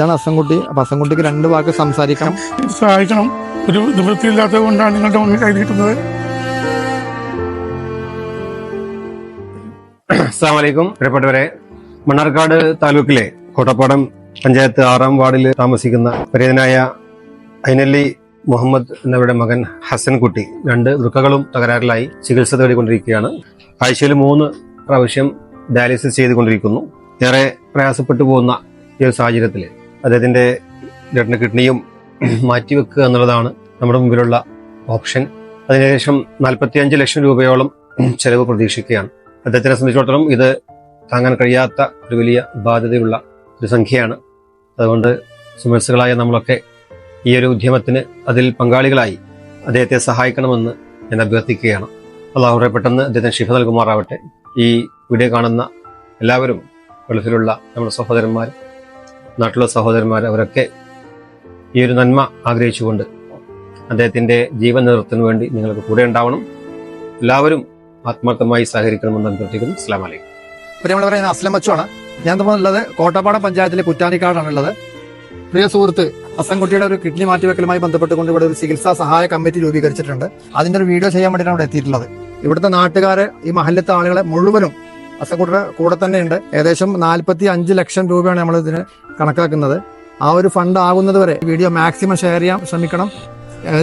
ഇതാണ് അസംകുട്ടി അപ്പൊ അസംകുട്ടിക്ക് രണ്ട് വാക്ക് സംസാരിക്കാം സഹായിക്കണം. ഒരു നിവൃത്തിയില്ലാത്തത് കൊണ്ടാണ് നിങ്ങളുടെ മുന്നിൽ കൈ നീട്ടുന്നത്. അസ്സാമലൈക്കും പ്രിയപ്പെട്ടവരെ മണ്ണാർക്കാട് താലൂക്കിലെ കോട്ടപ്പാടം പഞ്ചായത്ത് ആറാം വാർഡിൽ താമസിക്കുന്ന പരിചിതനായ ഐനല്ലി മുഹമ്മദ് എന്നവരുടെ മകൻ ഹസൻകുട്ടി രണ്ട് വൃക്കകളും തകരാറിലായി ചികിത്സ തേടിക്കൊണ്ടിരിക്കുകയാണ്. ആഴ്ചയിൽ മൂന്ന് പ്രാവശ്യം ഡയാലിസിസ് ചെയ്തുകൊണ്ടിരിക്കുന്നു. ഏറെ പ്രയാസപ്പെട്ടു പോകുന്ന ഈ ഒരു സാഹചര്യത്തിൽ അദ്ദേഹത്തിന്റെ രണ്ട് കിഡ്നിയും മാറ്റിവെക്കുക എന്നുള്ളതാണ് നമ്മുടെ മുമ്പിലുള്ള ഓപ്ഷൻ. അതിനുശേഷം നാൽപ്പത്തിയഞ്ച് ലക്ഷം രൂപയോളം ചെലവ് പ്രതീക്ഷിക്കുകയാണ്. അദ്ദേഹത്തിനെ സംബന്ധിച്ചിടത്തോളം ഇത് താങ്ങാൻ കഴിയാത്ത ഒരു വലിയ ബാധ്യതയുള്ള ഒരു സംഖ്യയാണ്. അതുകൊണ്ട് സുമത്സുകളായ നമ്മളൊക്കെ ഈ ഒരു ഉദ്യമത്തിന് അതിൽ പങ്കാളികളായി അദ്ദേഹത്തെ സഹായിക്കണമെന്ന് ഞാൻ അഭ്യർത്ഥിക്കുകയാണ്. അള്ളാഹുറെ പെട്ടെന്ന് അദ്ദേഹത്തിന് ശിഫ നൽകുമാറാവട്ടെ. ഈ വീഡിയോ കാണുന്ന എല്ലാവരും ഗൾഫിലുള്ള നമ്മുടെ സഹോദരന്മാർ നാട്ടിലുള്ള സഹോദരന്മാർ അവരൊക്കെ ഈ ഒരു നന്മ ആഗ്രഹിച്ചുകൊണ്ട് അദ്ദേഹത്തിന്റെ ജീവൻ നിലനിർത്തുന്നതിന് വേണ്ടി നിങ്ങൾക്ക് കൂടെ ഉണ്ടാവണം. എല്ലാവരും ആത്മാർത്ഥമായി സഹകരിക്കണമെന്ന് അഭ്യർത്ഥിക്കുന്നു. അസ്ലാം വലൈക്കും പ്രിയമുള്ള പറയുന്ന അസ്ലം ബച്ചുവാണ്. ഞാൻ ഉള്ളത് കോട്ടപ്പാടം പഞ്ചായത്തിലെ കുറ്റാനിക്കാടാണ് ഉള്ളത്. പ്രിയ സുഹൃത്ത് അസംകുട്ടിയുടെ ഒരു കിഡ്നി മാറ്റിവെക്കലുമായി ബന്ധപ്പെട്ടുകൊണ്ട് ഇവിടെ ഒരു ചികിത്സാ സഹായ കമ്മിറ്റി രൂപീകരിച്ചിട്ടുണ്ട്. അതിന്റെ ഒരു വീഡിയോ ചെയ്യാൻ വേണ്ടിയിട്ടാണ് ഇവിടെ എത്തിയിട്ടുള്ളത്. ഇവിടുത്തെ നാട്ടുകാരെ ഈ മഹല്ലത്തെ ആളുകളെ മുഴുവനും അസംകുട്ടിയുടെ കൂടെ തന്നെയുണ്ട്. ഏകദേശം നാൽപ്പത്തി അഞ്ച് ലക്ഷം രൂപയാണ് നമ്മൾ ഇതിന് കണക്കാക്കുന്നത്. ആ ഒരു ഫണ്ട് ആകുന്നത് വരെ വീഡിയോ മാക്സിമം ഷെയർ ചെയ്യാൻ ശ്രമിക്കണം.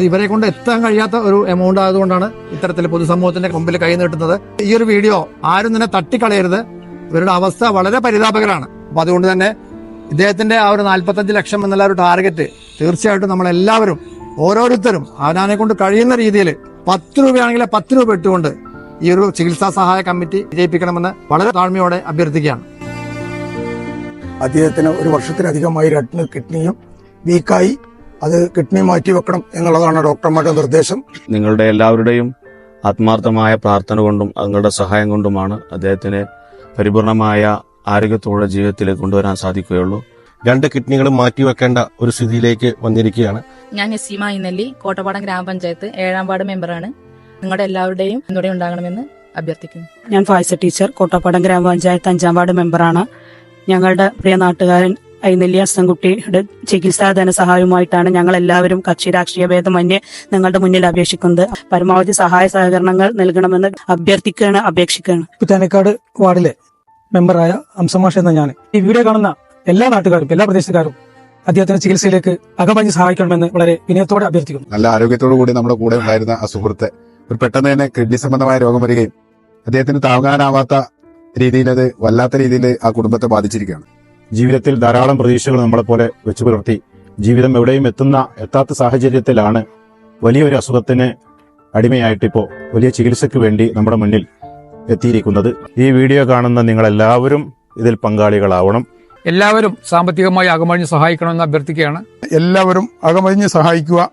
ഇവരെ കൊണ്ട് എത്താൻ കഴിയാത്ത ഒരു എമൗണ്ട് ആയതുകൊണ്ടാണ് ഇത്തരത്തിൽ പൊതുസമൂഹത്തിന്റെ മുമ്പിൽ കൈ നീട്ടുന്നത്. ഈ ഒരു വീഡിയോ ആരും തന്നെ തട്ടിക്കളയരുത്. ഇവരുടെ അവസ്ഥ വളരെ പരിതാപകരമാണ്. അപ്പൊ അതുകൊണ്ട് തന്നെ ഇദ്ദേഹത്തിന്റെ ആ ഒരു നാൽപ്പത്തഞ്ച് ലക്ഷം എന്നുള്ള ഒരു ടാർഗറ്റ് തീർച്ചയായിട്ടും നമ്മൾ എല്ലാവരും ഓരോരുത്തരും അവനാനെ കൊണ്ട് കഴിയുന്ന രീതിയിൽ പത്ത് രൂപയാണെങ്കിൽ പത്ത് രൂപ ഇട്ടുകൊണ്ട് ഈ ഒരു ചികിത്സാ സഹായ കമ്മിറ്റി വിജയിപ്പിക്കണമെന്ന് വളരെ താഴ്മയോടെ അഭ്യർത്ഥിക്കുകയാണ്. അദ്ദേഹത്തിന് ഒരു വർഷത്തിലധികമായി രണ്ട് കിഡ്നിയും വീക്കായി അത് കിഡ്നി മാറ്റി വെക്കണം എന്നുള്ളതാണ് ഡോക്ടർമാരുടെ നിർദ്ദേശം. നിങ്ങളുടെ എല്ലാവരുടെയും ആത്മാർത്ഥമായ പ്രാർത്ഥന കൊണ്ടും നിങ്ങളുടെ സഹായം കൊണ്ടുമാണ് അദ്ദേഹത്തിന് പരിപൂർണമായ ആരോഗ്യത്തോടെ ജീവിതത്തിലേക്ക് കൊണ്ടുവരാൻ സാധിക്കുകയുള്ളൂ. രണ്ട് കിഡ്നികളും മാറ്റിവെക്കേണ്ട ഒരു സ്ഥിതിയിലേക്ക് വന്നിരിക്കുകയാണ്. ഞാൻ നസീമ ഇന്നല്ലി കോട്ടപ്പാടം ഗ്രാമപഞ്ചായത്ത് ഏഴാം വാർഡ് മെമ്പറാണ് നിങ്ങളുടെ എല്ലാവരുടെയും പിന്തുണ ഉണ്ടാകണമെന്ന് അഭ്യർത്ഥിക്കുന്നു. ഞാൻ ഫായ്സ ടീച്ചർ കോട്ടപ്പാടം ഗ്രാമപഞ്ചായത്ത് അഞ്ചാം വാർഡ് മെമ്പറാണ്. ഞങ്ങളുടെ പ്രിയ നാട്ടുകാരൻ ഐനെല്ലി അസ്സൻകുട്ടിയുടെ ചികിത്സാ ധനസഹായവുമായിട്ടാണ് ഞങ്ങൾ എല്ലാവരും കക്ഷി രാഷ്ട്രീയ ഭേദമന്യേ നിങ്ങളുടെ മുന്നിൽ അപേക്ഷിക്കുന്നത്. പരമാവധി സഹായ സഹകരണങ്ങൾ നൽകണമെന്ന് അഭ്യർത്ഥിക്കുകയാണ് അപേക്ഷിക്കുകയാണ്. കുറ്റാനക്കാട് വാർഡിലെ മെമ്പറായ അംസമാഷ് എന്ന ഞാൻ ഈ വീഡിയോ കാണുന്ന എല്ലാ നാട്ടുകാരും എല്ലാ പ്രദേശക്കാരും അദ്ദേഹത്തിന്റെ ചികിത്സയിലേക്ക് അകമഞ്ഞ് സഹായിക്കണമെന്ന് വളരെ വിനയത്തോടെ അഭ്യർത്ഥിക്കുന്നു. നല്ല ആരോഗ്യത്തോടു കൂടി നമ്മുടെ കൂടെ ഉണ്ടായിരുന്ന ആ സുഹൃത്ത് ഒരു പെട്ടെന്ന് തന്നെ കിഡ്നി സംബന്ധമായ രോഗം വരികയും അദ്ദേഹത്തിന് താങ്ങാനാവാത്ത രീതിയിൽ അത് വല്ലാത്ത രീതിയിൽ ആ കുടുംബത്തെ ബാധിച്ചിരിക്കുകയാണ്. ജീവിതത്തിൽ ധാരാളം പ്രതീക്ഷകൾ നമ്മളെപ്പോലെ വെച്ചു പുലർത്തി ജീവിതം എവിടെയും എത്തുന്ന എത്താത്ത സാഹചര്യത്തിലാണ് വലിയൊരു അസുഖത്തിന് അടിമയായിട്ട് ഇപ്പോൾ വലിയ ചികിത്സയ്ക്ക് വേണ്ടി നമ്മുടെ മുന്നിൽ എത്തിയിരിക്കുന്നത്. ഈ വീഡിയോ കാണുന്ന നിങ്ങളെല്ലാവരും ഇതിൽ പങ്കാളികളാവണം. എല്ലാവരും സാമ്പത്തികമായി അകമഴിഞ്ഞ് സഹായിക്കണമെന്ന് അഭ്യർത്ഥിക്കുകയാണ്. എല്ലാവരും അകമഴിഞ്ഞ് സഹായിക്കുക.